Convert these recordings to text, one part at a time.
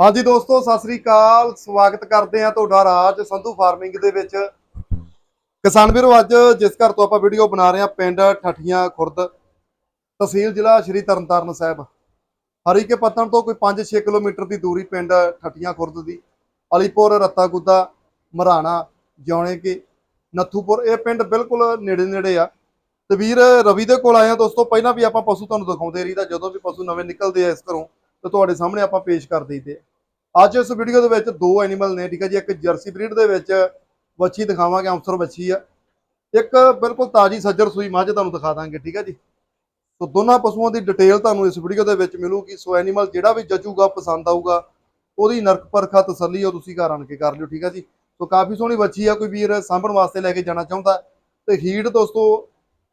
ਹਾਂਜੀ ਦੋਸਤੋ, ਸਤਿ ਸ੍ਰੀ ਅਕਾਲ। ਸਵਾਗਤ ਕਰਦੇ ਆ ਤੁਹਾਡਾ ਰਾਜ ਸੰਧੂ ਫਾਰਮਿੰਗ ਦੇ ਵਿੱਚ। ਕਿਸਾਨ ਵੀਰੋ, ਅੱਜ ਜਿਸ ਘਰ ਤੋਂ ਆਪਾਂ ਵੀਡੀਓ ਬਣਾ ਰਹੇ ਆ ਪਿੰਡ ਠੱਠੀਆਂ ਖੁਰਦ, ਤਹਿਸੀਲ ਜ਼ਿਲ੍ਹਾ ਸ਼੍ਰੀ ਤਰਨਤਾਰਨ ਸਾਹਿਬ। ਹਰੀਕੇ ਪੱਤਣ ਤੋਂ ਕੋਈ 5-6 ਕਿਲੋਮੀਟਰ ਦੀ ਦੂਰੀ ਪਿੰਡ ਠੱਠੀਆਂ ਖੁਰਦ ਦੀ। ਅਲੀਪੁਰ ਰੱਤਾ ਗੁੱਦਾ ਮਰਾਣਾ ਜਿਉਣੇ ਕਿ ਨੱਥੂਪੁਰ, ਇਹ ਪਿੰਡ ਬਿਲਕੁਲ ਨੇੜੇ ਨੇੜੇ ਆ। ਤੇ ਵੀਰ, ਰਵੀ ਦੇ ਕੋਲ ਆਏ ਆ ਦੋਸਤੋ, ਪਹਿਲਾਂ ਵੀ ਆਪਾਂ ਪਸ਼ੂ ਤੁਹਾਨੂੰ ਦਿਖਾਉਂਦੇ ਰਹੀਦਾ, ਜਦੋਂ ਵੀ ਪਸ਼ੂ ਨਵੇਂ ਨਿਕਲਦੇ ਆ ਇਸ ਘਰੋਂ, ਤੇ ਤੁਹਾਡੇ ਸਾਹਮਣੇ ਆਪਾਂ ਪੇਸ਼ ਕਰ ਦਈਦੇ ਆ। ਅੱਜ ਇਸ ਵੀਡੀਓ ਦੇ ਵਿੱਚ ਦੋ ਐਨੀਮਲ ਨੇ, ਠੀਕ ਹੈ ਜੀ, ਇੱਕ ਜਰਸੀ ਬਰੀਡ ਦੇ ਵਿੱਚ ਵੱਛੀ ਦਿਖਾਵਾਂਗੇ ਅੰਸਰ ਵੱਛੀ ਆ। ਇੱਕ ਬਿਲਕੁਲ ਤਾਜੀ ਸੱਜਰ ਸੂਈ ਮੱਝ ਤੁਹਾਨੂੰ ਦਿਖਾ ਦਾਂਗੇ, ਠੀਕ ਹੈ ਜੀ। ਸੋ ਦੋਨਾਂ ਪਸ਼ੂਆਂ ਦੀ ਡਿਟੇਲ ਤੁਹਾਨੂੰ ਇਸ ਵੀਡੀਓ ਦੇ ਵਿੱਚ ਮਿਲੂਗੀ। ਸੋ ਐਨੀਮਲ ਜਿਹੜਾ ਵੀ ਜਚੂਗਾ, ਪਸੰਦ ਆਊਗਾ, ਉਹਦੀ ਨਰਕ ਪਰਖਾ ਤਸੱਲੀ ਉਹ ਤੁਸੀਂ ਘਰ ਆਣ ਕੇ ਕਰ ਲਿਓ, ਠੀਕ ਹੈ ਜੀ। ਸੋ ਕਾਫੀ ਸੋਹਣੀ ਵੱਛੀ ਆ, ਕੋਈ ਵੀਰ ਸਾਂਭਣ ਵਾਸਤੇ ਲੈ ਕੇ ਜਾਣਾ ਚਾਹੁੰਦਾ, ਤੇ ਹੀਟ ਦੋਸਤੋ,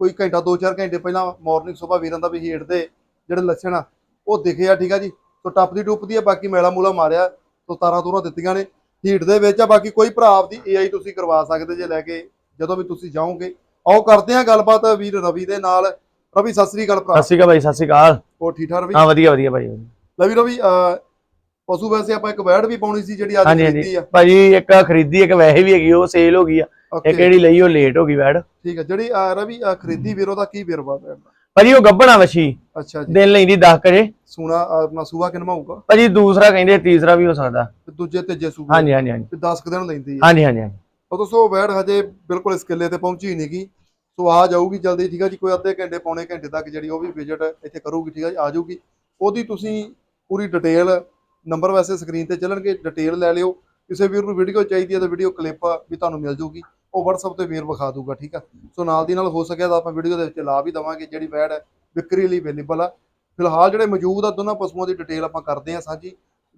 ਕੋਈ ਘੰਟਾ 2-4 ਘੰਟੇ ਪਹਿਲਾਂ ਮਾਰਨਿੰਗ ਸਵੇਰ ਵੀਰਾਂ ਦਾ ਵੀ ਹੀਟ ਦੇ ਜਿਹੜੇ ਲੱਛਣ ਆ, ਉਹ ਦਿਖੇ ਆ, ਠੀਕ ਆ ਜੀ। ਸੋ ਟੱਪਦੀ ਟੁੱਪਦੀ ਆ ਬਾਕੀ ਮੈਲਾ ਮੂਲਾ ਮਾਰਿਆ ਸੋ ਤਾਰਾਂ ਤੂਰਾਂ ਦਿੱਤੀਆਂ ਨੇ। ਹੀਟ ਦੇ ਵਿੱਚ ਆ ਬਾਕੀ ਕੋਈ ਭਰਾ ਆਪਦੀ ਏਆਈ ਤੁਸੀਂ ਕਰਵਾ ਸਕਦੇ ਜੇ ਲੈ ਕੇ ਜਦੋਂ ਵੀ ਤੁਸੀਂ ਜਾਓਗੇ। ਆਓ ਕਰਦੇ ਆ ਗੱਲਬਾਤ ਵੀਰ ਰਵੀ ਦੇ ਨਾਲ। ਰਵੀ ਸਤਿ ਸ੍ਰੀ ਅਕਾਲ ਭਰਾ। ਸਤਿ ਸ਼੍ਰੀ ਅਕਾਲ ਭਾਈ ਸਤਿ ਸ਼੍ਰੀ ਅਕਾਲ। ਹੋਰ ਠੀਕ ਠਾਕ ਰਵੀ? ਹਾਂ ਵਧੀਆ ਵਧੀਆ ਭਾਈ ਲੈ ਵੀ ਰਵੀ ਅਹ, ਪਸ਼ੂ ਵੈਸੇ ਆਪਾਂ ਇੱਕ ਵੈੜ ਵੀ ਪਾਉਣੀ ਸੀ ਜਿਹੜੀ ਅੱਜ ਹਾਂਜੀ ਖਰੀਦੀ ਹਾਂਜੀ ਆ। ਭਾਜੀ ਇੱਕ ਖਰੀਦੀ ਇੱਕ ਵੈਸੇ ਵੀ ਹੈਗੀ ਉਹ ਸੇਲ ਹੋ ਗਈ ਆ। ਇੱਕ ਜਿਹੜੀ ਲਈ ਉਹ ਲੇਟ ਹੋ ਗਈ ਵੈੜ। ਠੀਕ ਹੈ ਜਿਹੜੀ ਅਹ, ਰਵੀ ਅਹ, ਖਰੀਦੀ ਵੀਰੋ ਦਾ ਕੀ ਵੇਰਵਾ ਦਾ ਭਾਜੀ ਉਹ ਗੱਬਣਾ ਵਛੀ ਅੱਛਾ ਜੀ। ਦਿਨ ਲੈਂਦੀ 10 ਕਰੇ ਸੂਣਾ ਆਪਣਾ ਸੂਆ ਕਿੰਨਾ ਹੋਊਗਾ? ਭਾਜੀ ਦੂਸਰਾ ਕਹਿੰਦੇ ਤੀਸਰਾ ਵੀ ਹੋ ਸਕਦਾ। ਤੇ ਦੂਜੇ ਤੀਜੇ ਸੂਏ ਹਾਂਜੀ ਹਾਂਜੀ ਹਾਂਜੀ। ਤੇ 10 ਕੁ ਦਿਨ ਲੈਂਦੀ ਹੈ ਹਾਂਜੀ ਹਾਂਜੀ ਹਾਂਜੀ। ਉਹ ਦੋਸਤੋ ਵੈੜ ਹਜੇ ਬਿਲਕੁਲ ਇਸ ਕਿੱਲੇ ਤੇ ਪਹੁੰਚੀ ਨਹੀਂ ਗੀ। ਸੋ ਆ ਜਾਊਗੀ ਜਲਦੀ ਠੀਕ ਆ ਜੀ? ਕੋਈ ਅੱਧੇ ਘੰਟੇ ਪੌਣੇ ਘੰਟੇ ਤੱਕ ਜਿਹੜੀ ਉਹ ਵੀ ਵਿਜ਼ਿਟ ਇੱਥੇ ਕਰੂਗੀ ਠੀਕ ਆ ਜੀ? ਆ ਜਾਊਗੀ। ਉਹਦੀ ਤੁਸੀਂ ਪੂਰੀ ਡਿਟੇਲ ਨੰਬਰ ਵੈਸੇ ਸਕਰੀਨ ਤੇ ਚੱਲਣਗੇ। ਡਿਟੇਲ ਲੈ ਲਿਓ। ਕਿਸੇ ਵੀਰ ਨੂੰ ਵੀਡੀਓ ਚਾਹੀਦੀ ਹੈ ਤਾਂ ਵੀਡੀਓ ਕਲਿੱਪ ਵੀ ਤੁਹਾਨੂੰ ਮਿਲ ਜੂਗੀ। ਉਹ WhatsApp ਤੇ ਵੀਰ ਵਿਖਾ ਦੂਗਾ ਠੀਕ ਆ? ਸੋ ਨਾਲ ਦੀ ਨਾਲ ਹੋ ਸਕਿਆ ਤਾਂ ਆਪਾਂ ਵੀਡੀਓ ਦੇ ਵਿੱਚ ਲਾ ਵੀ ਦਵਾਂਗੇ ਜਿਹੜੀ ਵੈੜ ਹੈ ਵਿਕਰੀ ਲਈ ਅਵੇਲੇਬਲ ਆ। ਫਿਲਹਾਲ ਜਿਹੜੇ ਮੌਜੂਦ ਆ ਦੋਨਾਂ ਪਸ਼ੂਆਂ ਦੀ ਡਿਟੇਲ ਆਪਾਂ ਕਰਦੇ ਆ ਸਾਂਝੀ।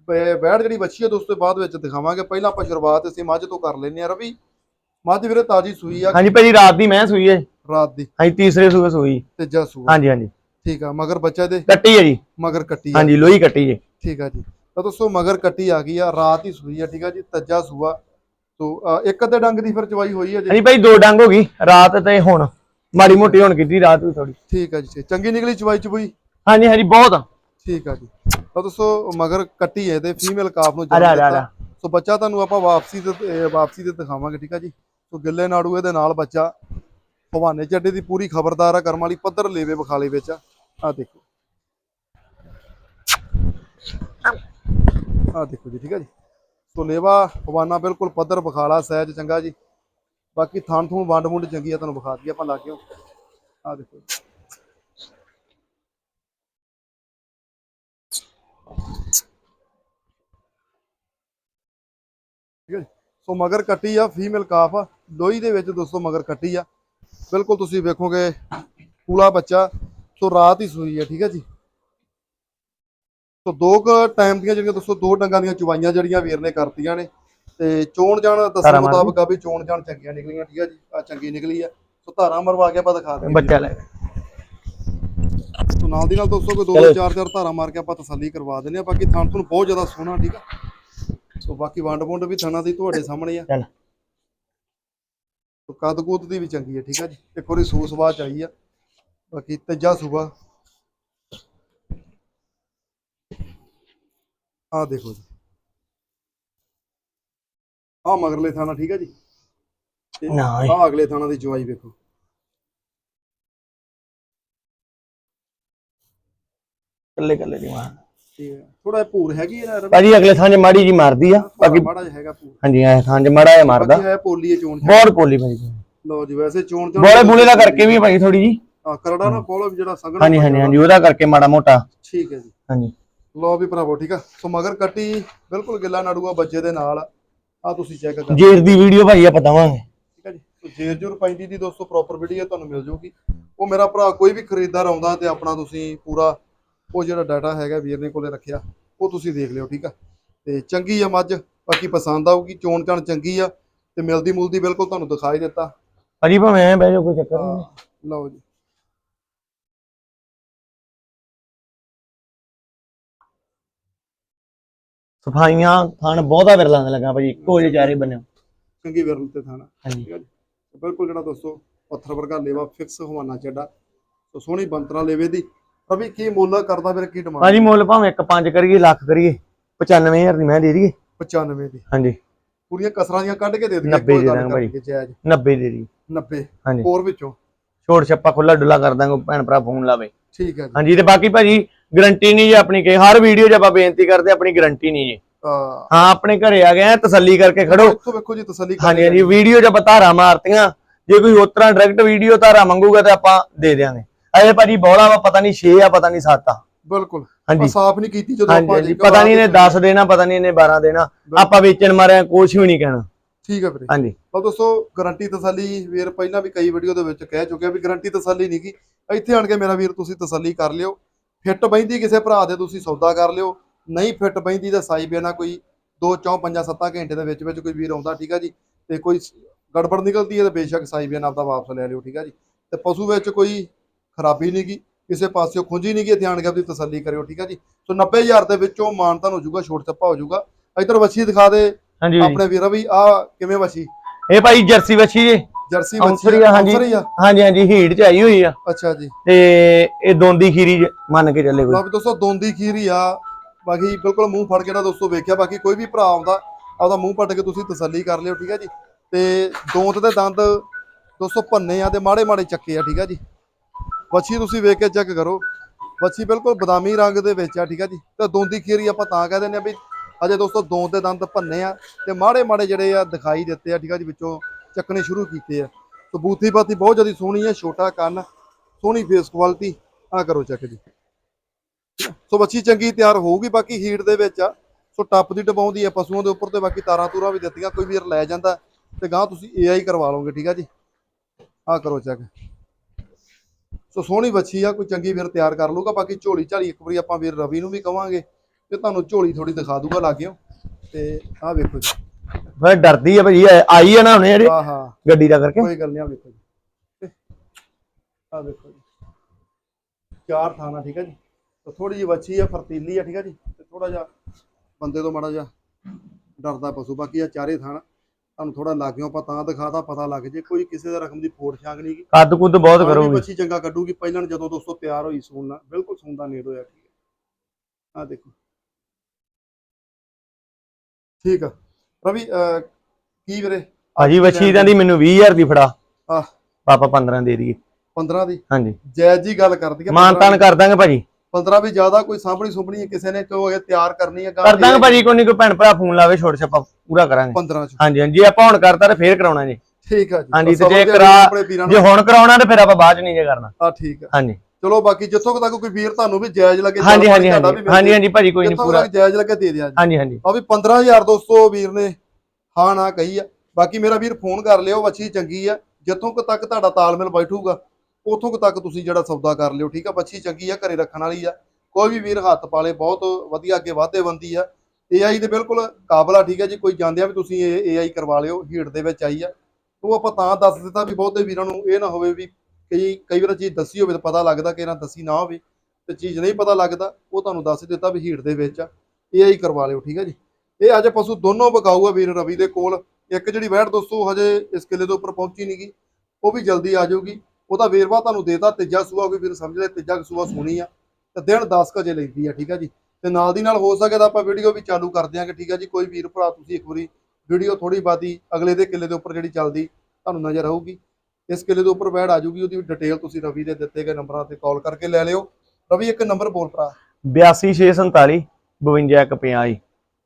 ਵੈੜ ਜਿਹੜੀ ਬੱਚੀ ਆ ਦੋਸਤੋ ਬਾਅਦ ਵਿੱਚ ਦਿਖਾਵਾਂਗੇ। ਪਹਿਲਾਂ ਆਪਾਂ ਸ਼ੁਰੂਆਤ ਅਸੀਂ ਮੱਝ ਤੋਂ ਕਰ ਲੈਂਦੇ ਆ ਰਵੀ। ਮੱਝ ਵੀਰੇ ਤਾਜੀ ਸੂਈ ਆ। ਹਾਂਜੀ ਭਾਜੀ ਰਾਤ ਦੀ ਮੈਂ ਸੂਈ ਹੈ ਰਾਤ ਦੀ। ਹਾਂਜੀ ਤੀਸਰੇ ਸੂਏ ਸੂਈ। ਤੀਜਾ ਸੂਆ। ਹਾਂਜੀ ਹਾਂਜੀ। ਠੀਕ ਆ ਮਗਰ ਬੱਚਾ ਦੇ ਕੱਟੀ ਹੈ ਜੀ। ਮਗਰ ਕੱਟੀ ਹਾਂਜੀ ਲੋਹੀ ਕੱਟੀ ਜੀ। ਠੀਕ ਆ ਜੀ। ਤਾਂ ਦੋਸਤੋ ਮਗਰ ਕੱਟੀ ਆ ਗਈ ਆ ਰਾਤ ਹੀ ਸੂਈ ਆ ਠੀਕ ਆ ਜੀ। ਤੀਜਾ ਸੂਆ। ਤੋ ਇੱਕ ਅੱਧੇ ਡੰਗ ਦੀ ਫਿਰ ਚਵਾਈ ਹੋਈ ਆ ਜੀ। ਹਾਂਜੀ ਭਾਈ ਦੋ ਡੰਗ ਹੋ ਗਈ ਰਾਤ ਤੇ ਹੁਣ। ਮਾੜੀ ਮੋਟੀ ਹੁਣ ਕੀਤੀ ਰਾਤ ਵੀ ਥੋੜੀ ਠੀਕ ਆ ਜੀ। ਚੰਗੀ ਨਿਕਲੀ ਚਵਾਈ ਚਬੂਈ ਹਾਂਜੀ ਹਾਂਜੀ ਬਹੁਤ ਆ। ਠੀਕ ਆ ਜੀ। ਤਾਂ ਦੋਸਤੋ ਮਗਰ ਕੱਟੀ ਹੈ ਤੇ ਫੀਮੇਲ ਕਾਫ ਨੂੰ ਆ ਜਾ, ਆ ਜਾ, ਆ ਦਿੱਤਾ। ਸੋ ਬੱਚਾ ਤੁਹਾਨੂੰ ਆਪਾਂ ਵਾਪਸੀ ਤੇ ਵਾਪਸੀ ਤੇ ਦਿਖਾਵਾਂਗੇ ਠੀਕ ਆ ਜੀ। ਸੋ ਗਿੱਲੇ ਨਾੜੂ ਇਹਦੇ ਨਾਲ ਬੱਚਾ। ਭਵਾਨੇ ਚੱਡੇ ਦੀ ਪੂਰੀ ਖਬਰਦਾਰ ਆ ਕਰਮ ਵਾਲੀ ਪੱਧਰ ਲੇਵੇ ਬਖਾਲੇ ਵਿੱਚ ਆ। ਦੇਖੋ। ਆਹ ਦੇਖੋ ਜੀ ਠੀਕ ਆ ਜੀ। ਸੋ ਲੇਵਾ ਭਵਾਨਾ ਬਿਲਕੁਲ ਪੱਧਰ ਬਖਾਲਾ ਸਹਿਜ ਚੰਗਾ ਜੀ। ਬਾਕੀ ਥਣ ਥੂਣ ਵੰਡ ਵੁੰਡ ਚੰਗੀ ਆ, ਤੁਹਾਨੂੰ ਵਿਖਾ ਦਈਏ ਆਪਾਂ ਲਾ ਕੇ। ਆਹ ਦੇਖੋ ਠੀਕ ਹੈ ਜੀ। ਸੋ ਮਗਰ ਕੱਟੀ ਆ, ਫੀਮੇਲ ਕਾਫ ਆ। ਲੋਹੀ ਦੇ ਵਿੱਚ ਦੋਸਤੋ ਮਗਰ ਕੱਟੀ ਆ। ਬਿਲਕੁਲ ਤੁਸੀਂ ਵੇਖੋਗੇ ਪੂਲਾ ਬੱਚਾ। ਸੋ ਰਾਤ ਹੀ ਸੂਈ ਆ, ਠੀਕ ਹੈ ਜੀ। ਸੋ ਦੋ ਕੁ ਟਾਈਮ ਦੀਆਂ ਜਿਹੜੀਆਂ ਦੋਸਤੋ ਦੋ ਡੰਗਾਂ ਦੀਆਂ ਚੁਵਾਈਆਂ ਜਿਹੜੀਆਂ ਵੀਰ ਨੇ ਕਰਤੀਆਂ ਨੇ। ਤੇ ਚੋਣ ਜਾਣ ਦੱਸਣ ਮੁਤਾਬਕ ਆ ਵੀ ਚੋਣ ਜਾਣ ਚੰਗੀਆਂ ਨਿਕਲੀਆਂ ਠੀਕ ਹੈ ਜੀ? ਆ ਚੰਗੀ ਨਿਕਲੀ ਆ। ਸੋ ਧਾਰਾਂ ਮਰਵਾ ਕੇ ਆਪਾਂ ਦਿਖਾ ਦਿੰਦੇ ਬੱਚਾ ਲੈ। ਸੋ ਨਾਲ ਦੀ ਨਾਲ ਦੋਸਤੋ ਕੋਈ ਦੋ। ਚਾਰ ਚਾਰ ਧਾਰਾਂ ਮਾਰ ਕੇ ਆਪਾਂ ਤਸੱਲੀ ਕਰਵਾ ਦਿੰਦੇ ਆ ਬਾਕੀ ਥਣ ਤੁਹਾਨੂੰ ਬਹੁਤ ਜ਼ਿਆਦਾ ਸੋਹਣਾ ਠੀਕ ਆ? ਸੋ ਬਾਕੀ ਵੰਡ ਵੁੰਡ ਵੀ ਥਣਾ ਦੀ ਤੁਹਾਡੇ ਸਾਹਮਣੇ ਆ। ਚੱਲ। ਸੋ ਕੱਦ ਕੁੱਦ ਦੀ ਵੀ ਚੰਗੀ ਹੈ ਠੀਕ ਆ ਜੀ? ਇੱਕ ਵਾਰੀ ਸੂਸ ਬਾਅਦ ਆਈ ਆ। ਬਾਕੀ ਤੀਜਾ ਸੂਬਾ ਆ ਦੇਖੋ ਜੀ। ਆ ਮਗਰਲੇ ਥਾਣਾ ਠੀਕ ਆ ਜੀ? ਨਾ। ਆ ਅਗਲੇ ਥਾਣਾ ਦੀ ਜਵਾਈ ਵੇਖੋ। ਕੱਲੇ ਕੱਲੇ ਦੀ ਮਾਰ ਠੀਕ ਹੈ ਥੋੜਾ ਭੂਰ ਹੈਗੀ ਹੈ ਨਾ ਭਾਜੀ ਅਗਲੇ ਥਾਂ 'ਚ ਮਾੜੀ ਜੀ ਮਾਰਦੀ ਆ। ਬਾਕੀ ਮਾੜਾ ਜਿਹਾ ਹੈਗਾ ਭੂਰ। ਹਾਂਜੀ ਐ ਥਾਂ 'ਚ ਮਾੜਾ ਜਿਹਾ ਮਾਰਦਾ। ਹੈ ਪੋਲੀ ਹੈ ਚੋਣ ਬਹੁਤ ਪੋਲੀ ਭਾਜੀ। ਲਓ ਜੀ ਵੈਸੇ ਚੋਣ ਬੋਲੇ ਬੂਲੇ ਦਾ ਕਰਕੇ ਵੀ ਭਾਈ ਥੋੜੀ ਜੀ ਆ ਕਰੜਾ ਨਾ ਕੋਲ ਜਿਹੜਾ ਸੰਗਣਾ ਹਾਂਜੀ ਹਾਂਜੀ ਹਾਂਜੀ ਉਹਦਾ ਕਰਕੇ ਮਾੜਾ ਮੋਟਾ। ਠੀਕ ਹੈ ਜੀ। ਹਾਂਜੀ। ਲਓ ਵੀ ਭਰਾਵੋ ਠੀਕ ਆ? ਸੋ ਮਗਰ ਕੱਟੀ ਬਿਲਕੁਲ ਗਿੱਲਾ ਨਾੜੂਆ ਬੱਚੇ ਦੇ ਨਾਲ। ਆ ਤੁਸੀਂ ਚੈੱਕ ਕਰ ਜੇਰ ਦੀ ਵੀਡੀਓ ਭਾਈ ਆਪਾਂ ਦਵਾਂਗੇ। ਠੀਕ ਹੈ ਜੀ? ਸੋ ਜੇਰ ਜੁਰ ਪੈਂਦੀ ਦੀ ਦੋਸਤੋ ਪ੍ਰੋਪਰ ਵੀਡੀਓ ਤੁਹਾਨੂੰ ਮਿਲ ਜੂਗੀ। ਉਹ ਮੇਰਾ ਭਰਾ ਕੋਈ ਵੀ ਖਰੀਦਦਾਰ ਆਉਂਦਾ ਤੇ ਆਪਣਾ ਤੁਸੀਂ ਪੂਰਾ ਉਹ ਜਿਹੜਾ ਡਾਟਾ ਹੈਗਾ ਵੀਰ ਨੇ ਕੋਲੇ ਰੱਖਿਆ ਉਹ ਤੁਸੀਂ ਦੇਖ ਲਿਓ ਠੀਕ ਆ? ਤੇ ਚੰਗੀ ਆ ਮੱਝ ਬਾਕੀ ਪਸੰਦ ਆਊਗੀ ਚੋਣ ਚਾਣ ਚੰਗੀ ਆ ਤੇ ਮਿਲਦੀ ਮੁਲਦੀ ਬਿਲਕੁਲ ਤੁਹਾਨੂੰ ਦਿਖਾਈ ਦਿੱਤਾ। ਭਾਜੀ ਭਾਵੇਂ ਐ ਬਹਿ ਜਾਓ ਕੋਈ ਚੱਕਰ ਨਹੀਂ। ਲਓ ਜੀ। ਸਫਾਈਆਂ ਥਾਣ ਬਹੁਤਾ ਵਿਰਲਾ ਲੱਗਾ ਭਾਜੀ ਇੱਕੋ ਜਿਹੇ ਚਾਰੇ ਬੰਨੇ ਚੰਗੀ ਵਿਰਲ ਤੇ ਥਾਣਾ ਹਾਂਜੀ। ਠੀਕ ਹੈ ਜੀ। ਤੇ ਬਿਲਕੁਲ ਜਿਹੜਾ ਦੋਸਤੋ ਪੱਥਰ ਵਰਗਾ ਲੇਵਾ ਫਿਕਸ ਹਵਾਨਾ ਚੱਡਾ ਸੋ ਸੋਹਣੀ ਬੰਤਰਾ ਲੇਵੇ ਦੀ। ਰਵੀ ਕੀ ਮੁੱਲ ਕਰਦਾ ਫਿਰ ਕੀ ਡਿਮਾਂਡ ਭਾਜੀ ਮੁੱਲ ਭਾਵੇਂ ਇੱਕ ਪੰਜ ਕਰੀਏ ਲੱਖ ਕਰੀਏ 95000 ਦੀ ਮੈਂ ਦੇ ਦਈਏ। 95 ਦੀ। ਹਾਂਜੀ। ਪੂਰੀਆਂ ਕਸਰਾਂ ਦੀਆਂ ਕੱਢ ਕੇ ਦੇ ਦਿਓ 90 ਦੇ ਦਾਂਗੇ ਭਾਈ। ਜਾਇਜ਼। 90 ਦੇ ਦਈਏ। 90 ਹਾਂਜੀ। ਹੋਰ ਵਿੱਚੋਂ? ਛੋੜ ਛੱਪਾ ਖੁੱਲਾ ਡੁੱਲਾ ਕਰ ਦਾਂਗੇ ਭੈਣ ਭਰਾ ਫੋਨ ਲਾਵੇ। ਠੀਕ ਹੈ ਜੀ। ਹਾਂਜੀ ਤੇ ਬਾਕੀ ਭਾਜੀ ਗਰੰਟੀ ਨਹੀਂ ਜੀ ਆਪਣੀ ਕਿ ਹਰ ਵੀਡੀਓ 'ਚ ਆਪਾਂ ਬੇਨਤੀ ਕਰਦੇ ਆਪਣੀ ਗਰੰਟੀ ਨਹੀਂ ਜੀ। ਆ ਹਾਂ ਆਪਣੇ ਘਰੇ ਆ ਗਏ ਆ ਤਸੱਲੀ ਕਰਕੇ ਖੜੋ। ਇੱਥੋਂ ਵੇਖੋ ਜੀ ਤਸੱਲੀ ਕਰ ਹਾਂਜੀ ਹਾਂਜੀ ਵੀਡੀਓ 'ਚ ਆਪਾਂ ਧਾਰਾ ਮਾਰਤੀਆਂ ਜੇ ਕੋਈ ਉਤਰਾ ਡਾਇਰੈਕਟ ਵੀਡੀਓ ਧਾਰਾ ਮੰਗੂਗਾ ਤਾਂ ਆਪਾਂ ਦੇ ਦਿਆਂਗੇ। ਅਜੇ ਭਾਜੀ ਬੋਲਾ ਵਾ ਪਤਾ ਨਹੀਂ 6 ਆ ਪਤਾ ਨਹੀਂ 7 ਆ। ਬਿਲਕੁਲ। ਹਾਂਜੀ। ਸਾਫ਼ ਨਹੀਂ ਕੀਤੀ ਜਦੋਂ ਆਪਾਂ ਜੀ ਪਤਾ ਨਹੀਂ ਇਹਨੇ 10 ਦੇਣਾ ਪਤਾ ਨਹੀਂ ਇਹਨੇ 12 ਦੇਣਾ। ਆਪਾਂ ਵੇਚਣ ਮਾਰਿਆ ਕੁਝ ਵੀ ਨਹੀਂ ਕਹਿਣਾ। ਠੀਕ ਹੈ ਵੀਰੇ। ਹਾਂਜੀ। ਤਾਂ ਦੋਸਤੋ ਗਾਰੰਟੀ ਤਸੱਲੀ ਵੀਰ ਪਹਿਲਾਂ ਵੀ ਕਈ ਵੀਡੀਓ ਦੇ ਵਿੱਚ ਕਹਿ ਚੁੱਕਿਆ ਵੀ ਗਾਰੰਟੀ ਤਸੱਲੀ ਨਹੀਂ ਕੀ ਇੱਥੇ ਆਣ ਕੇ ਮੇਰਾ ਵੀਰ ਤੁਸੀਂ ਤਸੱਲੀ ਕਰ ਲਿਓ। ਫਿੱਟ ਬੈਂਦੀ ਕਿਸੇ ਭਰਾ ਦੇ ਤੁਸੀਂ ਸੌਦਾ ਕਰ ਲਿਓ। ਨਹੀਂ ਫਿੱਟ ਬੈਂਦੀ ਤਾਂ ਸਾਈ ਬਿਆਨਾ ਕੋਈ 2 4 5 7 ਘੰਟੇ ਦੇ ਵਿੱਚ ਵਿੱਚ ਕੋਈ ਵੀਰ ਆਉਂਦਾ ਠੀਕ ਆ ਜੀ? ਤੇ ਕੋਈ ਗੜਬੜ ਨਿਕਲਦੀ ਹੈ ਤਾਂ ਬੇਸ਼ੱਕ ਸਾਈ ਬਿਆਨ ਆਪਦਾ ਵਾਪਸ ਲੈ ਲਿਓ ਠੀਕ ਆ ਜੀ? ਤੇ ਪਸ਼ੂ ਵਿੱਚ ਕੋਈ ਖਰਾਬੀ ਨਹੀਂ ਗੀ ਕਿਸੇ ਪਾਸਿਓਂ ਖੁੰਝੀ ਨਹੀਂ ਗੀ ਇੱਥੇ ਆਣ ਕੇ ਤਸੱਲੀ ਕਰਿਓ ਠੀਕ ਆ ਜੀ? ਸੋ 90000 ਦੇ ਵਿੱਚੋਂ ਮਾਨਤਾਨ ਹੋ ਜਾਊਗਾ ਛੋਟ ਛੱਪਾ ਹੋ ਜਾਊਗਾ। ਇੱਧਰ ਵੱਛੀ ਦਿਖਾ ਦੇ ਆਪਣੇ ਵੀਰਾ ਵੀ। ਆ ਕਿਵੇਂ ਵੱਛੀ? ਇਹ ਭਾਈ ਜਰਸੀ ਵੱਛੀ ਜੀ। ਜਰਸੀ ਬੱਚੀ ਆ, ਹਾਂਜੀ। ਹਾਂਜੀ ਹਾਂਜੀ ਹੀਟ 'ਚ ਆਈ ਹੋਈ ਆ। ਅੱਛਾ ਜੀ। ਤੇ ਇਹ ਦੋਂਦੀ ਖੀਰੀ ਮੰਨ ਕੇ ਚੱਲੇ ਕੋਈ। ਵੀ ਦੋਸਤੋ ਦੋਂਦੀ ਖੀਰੀ ਆ। ਬਾਕੀ ਬਿਲਕੁਲ ਮੂੰਹ ਫੜ ਕੇ ਨਾ ਦੋਸਤੋ ਵੇਖਿਆ ਬਾਕੀ ਕੋਈ ਵੀ ਭਰਾ ਆਉਂਦਾ ਆਪਦਾ ਮੂੰਹ ਪੱਟ ਕੇ ਤੁਸੀਂ ਤਸੱਲੀ ਕਰ ਲਿਓ ਠੀਕ ਹੈ ਜੀ। ਤੇ ਦੋਂਤ ਦੇ ਦੰਦ ਦੋਸਤੋ ਭੰਨੇ ਆ ਤੇ ਮਾੜੇ ਮਾੜੇ ਚੱਕੇ ਆ ਠੀਕ ਹੈ ਜੀ। ਵੱਛੀ ਤੁਸੀਂ ਵੇਖ ਕੇ ਚੈੱਕ ਕਰੋ। ਵੱਛੀ ਬਿਲਕੁਲ ਬਦਾਮੀ ਰੰਗ ਦੇ ਵਿੱਚ ਆ ਠੀਕ ਹੈ ਜੀ। ਤੇ ਦੋਂਦੀ ਖੀਰੀ ਆਪਾਂ ਤਾਂ ਕਹਿ ਦਿੰਦੇ ਆ ਵੀ ਅਜੇ ਦੋਸਤੋ ਦੋਂਤ ਦੇ ਦੰਦ ਭੰਨੇ ਆ ਤੇ ਮਾੜੇ ਮਾੜੇ ਜਿਹੜੇ ਆ ਦਿਖਾਈ ਦਿੱਤੇ ਆ, ਠੀਕ ਆ ਜੀ, ਵਿੱਚੋਂ ਚੱਕਣੇ ਸ਼ੁਰੂ ਕੀਤੇ ਆ। ਸੋ ਬੂਥੀ ਪਾਤੀ ਬਹੁਤ ਜ਼ਿਆਦਾ ਸੋਹਣੀ ਆ, ਛੋਟਾ ਕੰਨ, ਸੋਹਣੀ ਫੇਸ ਕੁਆਲਿਟੀ ਆ ਕਰੋ ਚੈੱਕ ਜੀ। ਸੋ ਬੱਚੀ ਚੰਗੀ ਤਿਆਰ ਹੋਊਗੀ, ਬਾਕੀ ਹੀਟ ਦੇ ਵਿੱਚ ਆ। ਸੋ ਟੱਪ ਦੀ ਟਪਾਉਂਦੀ ਆ ਪਸ਼ੂਆਂ ਦੇ ਉੱਪਰ ਤੇ ਬਾਕੀ ਤਾਰਾਂ ਤੂਰਾਂ ਵੀ ਦਿੱਤੀਆਂ, ਕੋਈ ਵੀਰ ਲੈ ਜਾਂਦਾ ਤੇ ਗਾਂ ਤੁਸੀਂ AI ਕਰਵਾ ਲਓਗੇ, ਠੀਕ ਆ ਜੀ। ਆ ਕਰੋ ਚੈੱਕ ਸੋ ਸੋਹਣੀ ਬੱਚੀ ਆ, ਕੋਈ ਚੰਗੀ ਵੀਰ ਤਿਆਰ ਕਰ ਲੂਗਾ ਬਾਕੀ ਝੋਲੀ ਝਾਲੀ ਇੱਕ ਵਾਰੀ ਆਪਾਂ ਵੀਰ ਰਵੀ ਨੂੰ ਵੀ ਕਵਾਂਗੇ। ਤੇ ਤੁਹਾਨੂੰ ਝੋਲੀ ਥੋੜੀ ਦਿਖਾ ਦੂਗਾ ਲਾਗਿਓ। ਤੇ ਆਹ ਵੇਖੋ ਜੀ। ਫਿਰ ਡਰਦੀ ਆ ਇਹ ਆਈ ਆ ਨਾ ਹੁਣੇ ਜਿਹੜੇ ਆਹ ਹਾਂ। ਗੱਡੀ ਦਾ ਕਰਕੇ। ਕੋਈ ਗੱਲ ਨਹੀਂ ਆ ਵੇਖੋ ਜੀ। ਆ ਵੇਖੋ ਜੀ। ਚਾਰ ਥਾਣਾ ਠੀਕ ਹੈ ਜੀ। ਤਾਂ ਥੋੜੀ ਜਿਹੀ ਵੱਛੀ ਆ ਫਰਤੀਲੀ ਆ ਠੀਕ ਹੈ ਜੀ। ਤੇ ਥੋੜਾ ਜਿਹਾ ਬੰਦੇ ਤੋਂ ਮਾੜਾ ਜਿਹਾ ਡਰਦਾ ਪਸ਼ੂ। ਬਾਕੀ ਆ ਚਾਰੇ ਥਾਣਾ ਤੁਹਾਨੂੰ ਥੋੜਾ ਲੱਗਿਓ ਆਪਾਂ ਤਾਂ ਦਿਖਾਤਾ ਪਤਾ ਲੱਗ ਜੇ। ਕੋਈ ਕਿਸੇ ਦਾ ਰਕਮ ਦੀ ਫੋੜ ਛਾਂਗ ਨਹੀਂ ਗੀ। ਕੱਦ ਕੁੱਦ ਬਹੁਤ ਕਰੂਗੀ। ਬੱਚੀ ਚੰਗਾ ਕੱਢੂਗੀ। ਪਹਿਲਾਂ ਜਦੋਂ ਦੋਸਤੋ ਤਿਆਰ ਹੋਈ ਸੂਣ ਨਾਲ। ਬਿਲਕੁਲ ਸੂਣ ਦਾ ਨੇੜ ਹੋਇਆ ਠੀਕ ਹੈ ਆ ਦੇਖੋ। ਠੀਕ ਆ। ਰਵੀ ਅਹ, ਕੀ ਵੀਰੇ? ਭਾਜੀ ਵੱਛੀ ਦਾ ਮੈਨੂੰ 20000 ਦੀ ਫੜਾ। ਆਹ। ਪਾਪਾ 15 ਦੇ ਦਈਏ 15 ਦੀ? ਹਾਂਜੀ। ਜਾਇਜ਼ ਜੀ ਗੱਲ ਕਰ ਦਈਏ ਮਾਨ ਤਾਨ ਕਰ ਦਾਂਗੇ ਭਾਜੀ। 15 ਵੀ ਜ਼ਿਆਦਾ ਕੋਈ ਸਾਂਭਣੀ ਸੁੰਭਣੀ ਹੈ ਕਿਸੇ ਨੇ ਕਿਉਂ ਇਹ ਤਿਆਰ ਕਰਨੀ ਹੈ ਕਰ ਦਾਂਗੇ ਭਾਜੀ ਕੋਈ ਨਹੀਂ ਕੋਈ ਭੈਣ ਭਰਾ ਫੋਨ ਲਾਵੇ ਛੋੜ ਛੱਪਾ ਪੂਰਾ ਕਰਾਂਗੇ। 15 ਚ। ਹਾਂਜੀ ਹਾਂਜੀ ਜੇ ਆਪਾਂ ਹੁਣ ਕਰਤਾ ਤੇ ਫੇਰ ਕਰਾਉਣਾ ਜੀ। ਠੀਕ ਆ ਜੀ। ਹਾਂਜੀ, ਤੇ ਬਸ ਜੇ ਕਰਾ- ਆਪਣੇ ਜੇ ਨੂੰ ਹੁਣ ਕਰਾਉਣਾ ਤੇ ਫਿਰ ਆਪਾਂ ਬਾਅਦ ਚ ਨਹੀਂ ਜੇ ਕਰਨਾ। ਆ ਠੀਕ ਆ। ਹਾਂਜੀ। ਚਲੋ ਬਾਕੀ ਜਿੱਥੋਂ ਤੱਕ ਕੋਈ ਵੀਰ ਤੁਹਾਨੂੰ ਵੀ ਜਾਇਜ਼ ਲੱਗੇ ਹਾਂਜੀ ਹਾਂਜੀ ਹਾਂਜੀ। ਹਾਂਜੀ ਭਾਜੀ ਕੋਈ ਨਹੀਂ ਪੂਰਾ। ਜਾਇਜ਼ ਲੱਗੇ ਦੇ ਦਿਆ ਹਾਂਜੀ ਹਾਂਜੀ। ਆ ਵੀ 15000 ਦੋਸਤੋ ਵੀਰ ਨੇ ਹਾਂ ਨਾ ਕਹੀ ਆ। ਬਾਕੀ ਮੇਰਾ ਵੀਰ ਫੋਨ ਕਰ ਲਿਓ ਵੱਛੀ ਚੰਗੀ ਆ। ਜਿੱਥੋਂ ਕੁ ਤੱਕ ਤੁਹਾਡਾ ਤਾਲਮੇਲ ਬੈਠੂਗਾ ਉਥੋਂ ਕੁ ਤੱਕ ਤੁਸੀਂ ਜਿਹੜਾ ਸੌਦਾ ਕਰ ਲਿਓ ਠੀਕ ਆ? ਵੱਛੀ ਚੰਗੀ ਆ ਘਰੇ ਰੱਖਣ ਵਾਲੀ ਆ। ਕੋਈ ਵੀ ਵੀਰ ਹੱਥ ਪਾਲੇ ਬਹੁਤ ਵਧੀਆ ਅੱਗੇ ਵਾਧੇ ਬੰਦੀ ਆ। AI ਦੇ ਬਿਲਕੁਲ ਕਾਬਲ ਆ ਠੀਕ ਆ ਜੀ। ਕੋਈ ਜਾਂਦਿਆਂ ਵੀ ਤੁਸੀਂ ਇਹ AI ਕਰਵਾ ਲਿਓ ਹੀਟ ਦੇ ਵਿੱਚ ਆਈ ਆ। ਉਹ ਆਪਾਂ ਤਾਂ ਦੱਸ ਦਿੱਤਾ ਵੀ ਬਹੁਤੇ ਵੀਰਾਂ ਨੂੰ ਇਹ ਨਾ ਹੋਵੇ ਵੀ ਕਈ ਕਈ ਵਾਰ ਚੀਜ਼ ਦੱਸੀ ਹੋਵੇ ਤਾਂ ਪਤਾ ਲੱਗਦਾ ਕਿ ਇਹਨਾਂ ਦੱਸੀ ਨਾ ਹੋਵੇ ਤੇ ਚੀਜ਼ ਨਹੀਂ ਪਤਾ ਲੱਗਦਾ, ਉਹ ਤੁਹਾਨੂੰ ਦੱਸ ਦਿੱਤਾ ਵੀ ਹੀਟ ਦੇ ਵਿੱਚ ਆ। ਇਹ AI ਕਰਵਾ ਲਿਓ, ਠੀਕ ਹੈ ਜੀ? ਇਹ ਅੱਜ ਪਸ਼ੂ ਦੋਨੋਂ ਵਿਕਾਊ ਆ ਵੀਰ ਰਵੀ ਦੇ ਕੋਲ। ਇੱਕ ਜਿਹੜੀ ਵੈਟ ਦੋਸਤੋ ਹਜੇ ਇਸ ਕਿਲੇ ਦੇ ਉੱਪਰ ਪਹੁੰਚੀ ਨਹੀਂਗੀ ਉਹ ਵੀ ਜਲਦੀ ਆ ਜਾਊਗੀ। ਉਹਦਾ ਵੇਰਵਾ ਤੁਹਾਨੂੰ ਦੇਤਾ, ਤੀਜਾ ਸੂਆ ਕੋਈ ਵੀਰ ਸਮਝ ਲੈ, ਤੀਜਾ ਸੂਆ ਸੋਣੀ ਆ, ਤੇ ਦਿਨ 10 ਵਜੇ ਲੈਂਦੀ ਆ, ਠੀਕ ਆ ਜੀ? ਤੇ ਨਾਲ ਦੀ ਨਾਲ ਹੋ ਸਕੇ ਤਾਂ ਆਪਾਂ ਵੀਡੀਓ ਵੀ ਚਾਲੂ ਕਰ ਦਿਆਂਗੇ ਠੀਕ ਆ ਜੀ? ਕੋਈ ਵੀਰ ਭਰਾ, ਤੁਸੀਂ ਇੱਕ ਵਾਰੀ ਵੀਡੀਓ ਥੋੜੀ ਬਾਦੀ ਅਗਲੇ ਦੇ ਕਿਲੇ ਦੇ ਉੱਪਰ ਜਿਹੜੀ ਚੱਲਦੀ, ਤੁਹਾਨੂੰ ਨਜ਼ਰ ਆਊਗੀ। ਇਸ ਕਿਲੇ ਦੇ ਉੱਪਰ ਵੈਟ ਆ ਜਾਊਗੀ ਉਹਦੀ ਡਿਟੇਲ ਤੁਸੀਂ ਰਵੀ ਦੇ ਦਿੱਤੇ ਗਏ ਨੰਬਰਾਂ ਤੇ ਕਾਲ ਕਰਕੇ ਲੈ ਲਿਓ। ਰਵੀ ਇੱਕ ਨੰਬਰ ਬੋਲ ਭਰਾ। 82647 5250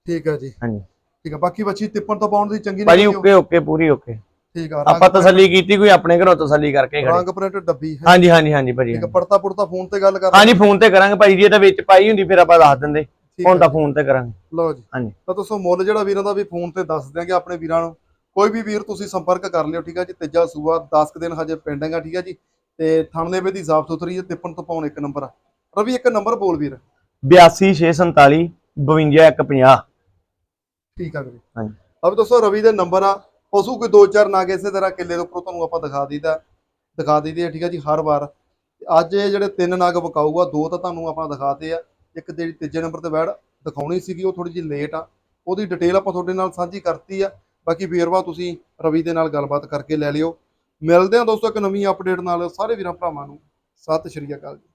ਠੀਕ ਆ ਜੀ। ਹਾਂਜੀ। ਠੀਕ ਆ ਬਾਕੀ ਬੱਚੀ ਤਿੱਪਣ ਤੋਂ ਪਾਉਣ ਦੀ ਚੰਗੀ ਭਾਜੀ ਓਕੇ ਓਕੇ ਪੂਰੀ ਓਕੇ। ਠੀਕ ਆ ਆਪਾਂ ਤਸੱਲੀ ਕੀਤੀ ਕੋਈ ਆਪਣੇ ਘਰੋਂ ਤਸੱਲੀ ਕਰਕੇ ਖੜੇ। ਰੰਗ ਪ੍ਰਿੰਟ ਡੱਬੀ ਹੈ। ਹਾਂਜੀ ਹਾਂਜੀ ਹਾਂਜੀ ਭਾਜੀ ਠੀਕ ਆ ਪੜਤਾ ਪੁੜਤਾ ਫੋਨ ਤੇ ਗੱਲ ਕਰ ਹਾਂਜੀ ਫੋਨ ਤੇ ਕਰਾਂਗੇ ਭਾਜੀ ਜੇ ਤਾਂ ਵਿੱਚ ਪਾਈ ਹੁੰਦੀ ਫਿਰ ਆਪਾਂ ਦੱਸ ਦਿੰਦੇ। ਹੁਣ ਤਾਂ ਫੋਨ ਤੇ ਕਰਾਂਗੇ। ਲਓ ਜੀ। ਹਾਂਜੀ। ਤਾਂ ਦੋਸਤੋ ਮੁੱਲ ਜਿਹੜਾ ਵੀਰਾਂ ਦਾ ਵੀ ਫੋਨ ਤੇ ਦੱਸ ਦਿਆਂਗੇ ਆਪਣੇ ਵੀਰਾਂ ਨੂੰ। ਕੋਈ ਵੀ ਵੀਰ ਤੁਸੀਂ ਸੰਪਰਕ ਕਰ ਲਿਓ ਠੀਕ ਆ ਜੀ? ਤੀਜਾ ਸੂਆ 10 ਕੁ ਦਿਨ ਹਜੇ ਪੈਂਡਿੰਗ ਆ ਠੀਕ ਆ ਜੀ? ਤੇ ਥਣਲੇ ਵੇ ਦੀ ਸਾਫ਼ ਸੁਥਰੀ ਹੈ ਤਿੱਪਣ ਤੋਂ ਪਾਉਣ ਇੱਕ ਨੰਬਰ ਆ। ਰਵੀ ਇੱਕ ਨੰਬਰ ਬੋਲ ਵੀਰ। 82647 5250 ਠੀਕ ਆ ਵੀਰੇ। ਹਾਂਜੀ। ਅਬ ਦੋਸਤੋ ਰਵੀ ਦੇ ਨੰਬਰ ਆ। ਪਸ਼ੂ ਕੋਈ ਦੋ ਚਾਰ ਨਾਗ ਇਸੇ ਤਰ੍ਹਾਂ ਕਿੱਲੇ ਦੇ ਉੱਪਰੋਂ ਤੁਹਾਨੂੰ ਆਪਾਂ ਦਿਖਾ ਦਈਦਾ ਦਿਖਾ ਦਈਦੇ ਠੀਕ ਆ ਜੀ ਹਰ ਵਾਰ। ਅੱਜ ਇਹ ਜਿਹੜੇ ਤਿੰਨ ਨਾਗ ਵਿਕਾਊਗਾ ਦੋ ਤਾਂ ਤੁਹਾਨੂੰ ਆਪਾਂ ਦਿਖਾਤੇ ਆ। ਇੱਕ ਜਿਹੜੀ ਤੀਜੇ ਨੰਬਰ ਤੇ ਬੈੜ ਦਿਖਾਉਣੀ ਸੀਗੀ ਉਹ ਥੋੜੀ ਜਿਹੀ ਲੇਟ ਆ। ਉਹਦੀ ਡਿਟੇਲ ਆਪਾਂ ਤੁਹਾਡੇ ਨਾਲ ਸਾਂਝੀ ਕਰਤੀ ਆ। ਬਾਕੀ ਵੇਰਵਾ ਤੁਸੀਂ ਰਵੀ ਦੇ ਨਾਲ ਗੱਲਬਾਤ ਕਰਕੇ ਲੈ ਲਿਓ। ਮਿਲਦੇ ਹਾਂ ਦੋਸਤੋ ਇੱਕ ਨਵੀਂ ਅਪਡੇਟ ਨਾਲ। ਸਾਰੇ ਵੀਰਾਂ ਭਰਾਵਾਂ ਨੂੰ ਸਤਿ ਸ਼੍ਰੀ ਅਕਾਲ ਜੀ।